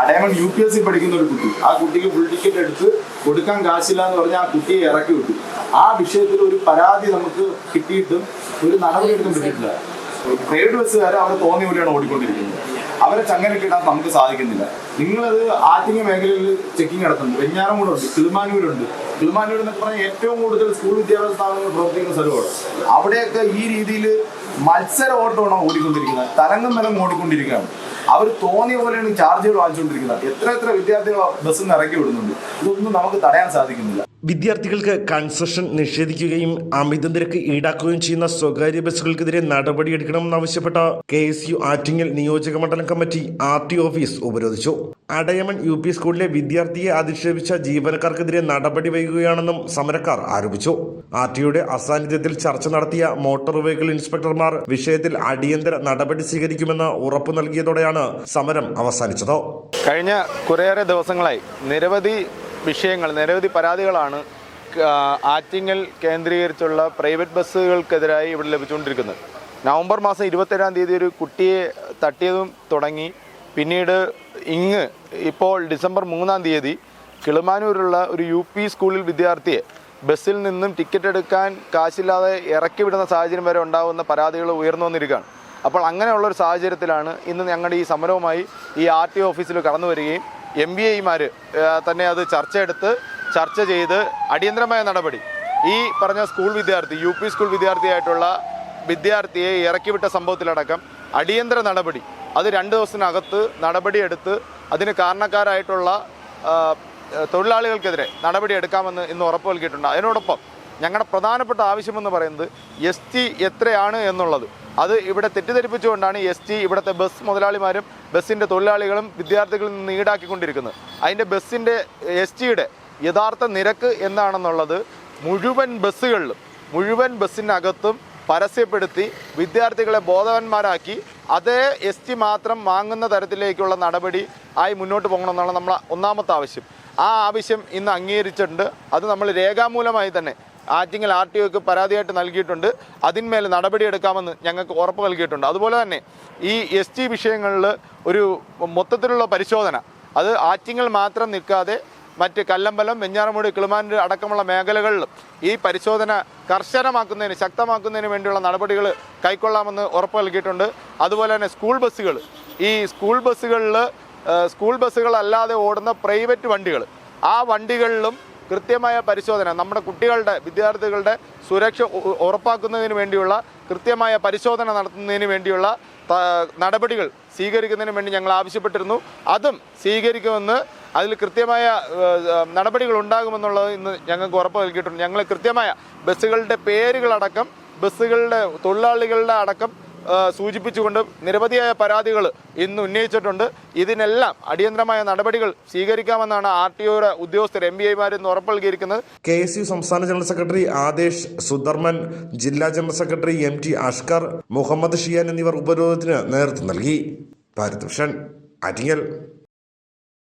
Adayaman U P S C പഠിക്കുന്ന ഒരു കുട്ടി. ആ കുട്ടിക്ക് ഫുൾ ടിക്കറ്റ് എടുത്ത് കൊടുക്കാൻ കാശില്ല എന്ന് പറഞ്ഞ ആ കുട്ടിയെ ഇറക്കി വിട്ടു. ആ വിഷയത്തിൽ ഒരു പരാതി നമുക്ക് കിട്ടിയിട്ടും ഒരു നടപടി എടുക്കാൻ പറ്റിയിട്ടില്ല. പ്രൈവറ്റ് ബസ്സുകാർ അവിടെ തോന്നിയ പോലെയാണ് ഓടിക്കൊണ്ടിരിക്കുന്നത്. അവരെ ചങ്ങനക്കിടാൻ നമുക്ക് സാധിക്കുന്നില്ല. നിങ്ങളത് ആറ്റിങ്ങ മേഖലയിൽ ചെക്കിംഗ് നടത്തുന്നുണ്ട്. വെഞ്ഞാറമൂടുണ്ട് കിളിമാനൂരുണ്ട്. കിളിമാനൂർ എന്നൊക്കെ പറഞ്ഞാൽ ഏറ്റവും കൂടുതൽ സ്കൂൾ വിദ്യാഭ്യാസ സ്ഥാപനങ്ങൾ പ്രവർത്തിക്കുന്ന സ്ഥലമാണ്. അവിടെയൊക്കെ ഈ രീതിയിൽ മത്സര ഓട്ടമാണ് ഓടിക്കൊണ്ടിരിക്കുന്നത്. തരംഗം തരം ഓടിക്കൊണ്ടിരിക്കുകയാണ്. അവർ തോന്നിയ പോലെയാണ് ചാർജുകൾ വാങ്ങിച്ചുകൊണ്ടിരിക്കുന്നത്. എത്ര എത്ര വിദ്യാർത്ഥികൾ ബസ്സിൽ നിന്ന് ഇറക്കി വിടുന്നുണ്ട്. ഇതൊന്നും നമുക്ക് തടയാൻ സാധിക്കുന്നില്ല. വിദ്യാർത്ഥികൾക്ക് കൺസെഷൻ നിഷേധിക്കുകയും അമിത നിരക്ക് ഈടാക്കുകയും ചെയ്യുന്ന സ്വകാര്യ ബസ്സുകൾക്കെതിരെ നടപടിയെടുക്കണമെന്നാവശ്യപ്പെട്ട കെ എസ് യു ആറ്റിങ്ങൽ നിയോജക മണ്ഡലം കമ്മിറ്റി ആർ ടി ഓഫീസ് ഉപരോധിച്ചു. അടയമൺ യു പി സ്കൂളിലെ വിദ്യാർത്ഥിയെ അധിക്ഷേപിച്ച ജീവനക്കാർക്കെതിരെ നടപടി വൈകുകയാണെന്നും സമരക്കാർ ആരോപിച്ചു. ആർ ടിയുടെ അസാന്നിധ്യത്തിൽ ചർച്ച നടത്തിയ മോട്ടോർ വെഹിക്കിൾ ഇൻസ്പെക്ടർമാർ വിഷയത്തിൽ അടിയന്തര നടപടി സ്വീകരിക്കുമെന്ന് ഉറപ്പു നൽകിയതോടെയാണ് സമരം അവസാനിച്ചത്. കഴിഞ്ഞ കുറേയേറെ ദിവസങ്ങളായി നിരവധി വിഷയങ്ങൾ നിരവധി പരാതികളാണ് ആറ്റിങ്ങൽ കേന്ദ്രീകരിച്ചുള്ള പ്രൈവറ്റ് ബസ്സുകൾക്കെതിരായി ഇവിടെ ലഭിച്ചുകൊണ്ടിരിക്കുന്നത്. നവംബർ മാസം ഇരുപത്തേഴാം തീയതി ഒരു കുട്ടിയെ തട്ടിയതും തുടങ്ങി. പിന്നീട് ഇങ്ങ് ഇപ്പോൾ ഡിസംബർ മൂന്നാം തീയതി കിളിമാനൂരുള്ള ഒരു യു പി സ്കൂളിൽ വിദ്യാർത്ഥിയെ ബസ്സിൽ നിന്നും ടിക്കറ്റ് എടുക്കാൻ കാശില്ലാതെ ഇറക്കി വിടുന്ന സാഹചര്യം വരെ ഉണ്ടാകുന്ന പരാതികൾ ഉയർന്നു വന്നിരിക്കുകയാണ്. അപ്പോൾ അങ്ങനെയുള്ള ഒരു സാഹചര്യത്തിലാണ് ഇന്ന് ഞങ്ങളുടെ ഈ സമരവുമായി ഈ ആർ ടി ഓഫീസിൽ കടന്നു വരികയും എം ബി ഐമാർ തന്നെ അത് ചർച്ചയെടുത്ത് ചർച്ച ചെയ്ത് അടിയന്തരമായ നടപടി. ഈ പറഞ്ഞ സ്കൂൾ വിദ്യാർത്ഥി യു പി സ്കൂൾ വിദ്യാർത്ഥിയായിട്ടുള്ള വിദ്യാർത്ഥിയെ ഇറക്കിവിട്ട സംഭവത്തിലടക്കം അടിയന്തര നടപടി. അത് രണ്ട് ദിവസത്തിനകത്ത് നടപടിയെടുത്ത് അതിന് കാരണക്കാരായിട്ടുള്ള തൊഴിലാളികൾക്കെതിരെ നടപടി എടുക്കാമെന്ന് ഇന്ന് ഉറപ്പ് നൽകിയിട്ടുണ്ട്. അതിനോടൊപ്പം ഞങ്ങളുടെ പ്രധാനപ്പെട്ട ആവശ്യമെന്ന് പറയുന്നത് എസ് ടി എത്രയാണ് എന്നുള്ളത്. അത് ഇവിടെ തെറ്റിദ്ധരിപ്പിച്ചുകൊണ്ടാണ് എസ് ടി ഇവിടുത്തെ ബസ് മുതലാളിമാരും ബസ്സിന്റെ തൊഴിലാളികളും വിദ്യാർത്ഥികളിൽ നിന്ന് ഈടാക്കിക്കൊണ്ടിരിക്കുന്നത്. അതിന്റെ ബസ്സിന്റെ എസ് ടിയുടെ യഥാർത്ഥ നിരക്ക് എന്താണെന്നുള്ളത് മുഴുവൻ ബസ്സുകളിലും മുഴുവൻ ബസ്സിനകത്തും പരസ്യപ്പെടുത്തി വിദ്യാർത്ഥികളെ ബോധവന്മാരാക്കി അതേ എസ് ടി മാത്രം വാങ്ങുന്ന തരത്തിലേക്കുള്ള നടപടി ആയി മുന്നോട്ട് പോകണമെന്നാണ് നമ്മളെ ഒന്നാമത്തെ ആവശ്യം. ആ ആവശ്യം ഇന്ന് അംഗീകരിച്ചിട്ടുണ്ട്. അത് നമ്മൾ രേഖാമൂലമായി തന്നെ ആറ്റിങ്ങൽ ആർ ടി ഒക്ക് പരാതിയായിട്ട് നൽകിയിട്ടുണ്ട്. അതിന്മേൽ നടപടിയെടുക്കാമെന്ന് ഞങ്ങൾക്ക് ഉറപ്പ് നൽകിയിട്ടുണ്ട്. അതുപോലെ തന്നെ ഈ എസ് ടി വിഷയങ്ങളിൽ ഒരു മൊത്തത്തിലുള്ള പരിശോധന. അത് ആറ്റിങ്ങൽ മാത്രം നിൽക്കാതെ മറ്റ് കല്ലമ്പലം വെഞ്ഞാറമൂടി കിളിമാനൂർ അടക്കമുള്ള മേഖലകളിലും ഈ പരിശോധന കർശനമാക്കുന്നതിന് ശക്തമാക്കുന്നതിന് വേണ്ടിയുള്ള നടപടികൾ കൈക്കൊള്ളാമെന്ന് ഉറപ്പ് നൽകിയിട്ടുണ്ട്. അതുപോലെ തന്നെ സ്കൂൾ ബസ്സുകൾ. ഈ സ്കൂൾ ബസ്സുകളിൽ സ്കൂൾ ബസ്സുകളല്ലാതെ ഓടുന്ന പ്രൈവറ്റ് വണ്ടികൾ. ആ വണ്ടികളിലും കൃത്യമായ പരിശോധന നമ്മുടെ കുട്ടികളുടെ വിദ്യാർത്ഥികളുടെ സുരക്ഷ ഉറപ്പാക്കുന്നതിന് വേണ്ടിയുള്ള കൃത്യമായ പരിശോധന നടത്തുന്നതിന് വേണ്ടിയുള്ള നടപടികൾ സ്വീകരിക്കുന്നതിന് വേണ്ടി ഞങ്ങൾ ആവശ്യപ്പെട്ടിരുന്നു. അതും സ്വീകരിക്കുമെന്ന് അതിൽ കൃത്യമായ നടപടികൾ ഉണ്ടാകുമെന്നുള്ളത് ഇന്ന് ഞങ്ങൾക്ക് ഉറപ്പ് നൽകിയിട്ടുണ്ട്. ഞങ്ങൾ കൃത്യമായ ബസ്സുകളുടെ പേരുകളടക്കം ബസ്സുകളുടെ തൊഴിലാളികളുടെ അടക്കം സൂചിപ്പിച്ചുകൊണ്ട് നിരവധിയായ പരാതികൾ ഇന്ന് ഉന്നയിച്ചിട്ടുണ്ട്. ഇതിനെല്ലാം അടിയന്തരമായ നടപടികൾ സ്വീകരിക്കാമെന്നാണ് ആർ ടി ഒയുടെ ഉദ്യോഗസ്ഥർ എം ബി ഐമാരെന്ന് ഉറപ്പ് നൽകിയിരിക്കുന്നത് കെ എസ് യു സംസ്ഥാന ജനറൽ സെക്രട്ടറി ആദേശ് സുധർമൻ ജില്ലാ general secretary M T Ashkar Muhammad Shiyan എന്നിവർ ഉപരോധത്തിന് നേതൃത്വം നൽകി. ഭാരത് ഭൂഷൺ ആറ്റിങ്ങൽ